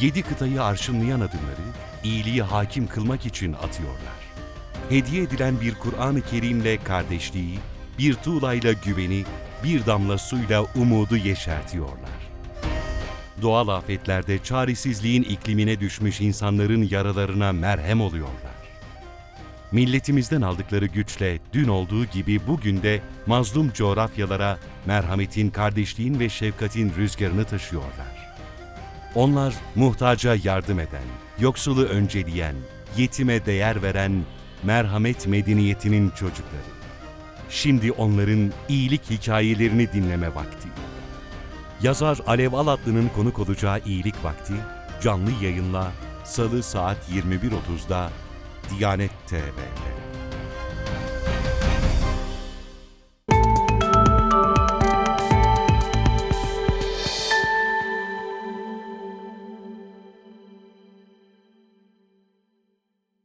yedi kıtayı arşınlayan adımları iyiliği hakim kılmak için atıyorlar. Hediye edilen bir Kur'an-ı Kerim'le kardeşliği, bir tuğlayla güveni, bir damla suyla umudu yeşertiyorlar. Doğal afetlerde çaresizliğin iklimine düşmüş insanların yaralarına merhem oluyorlar. Milletimizden aldıkları güçle dün olduğu gibi bugün de mazlum coğrafyalara merhametin, kardeşliğin ve şefkatin rüzgarını taşıyorlar. Onlar muhtaca yardım eden, yoksulu önceleyen, yetime değer veren merhamet medeniyetinin çocukları. Şimdi onların iyilik hikayelerini dinleme vakti. Yazar Alev Alatlı'nın konuk olacağı iyilik vakti canlı yayınla Salı saat 21.30'da Diyanet TV'de.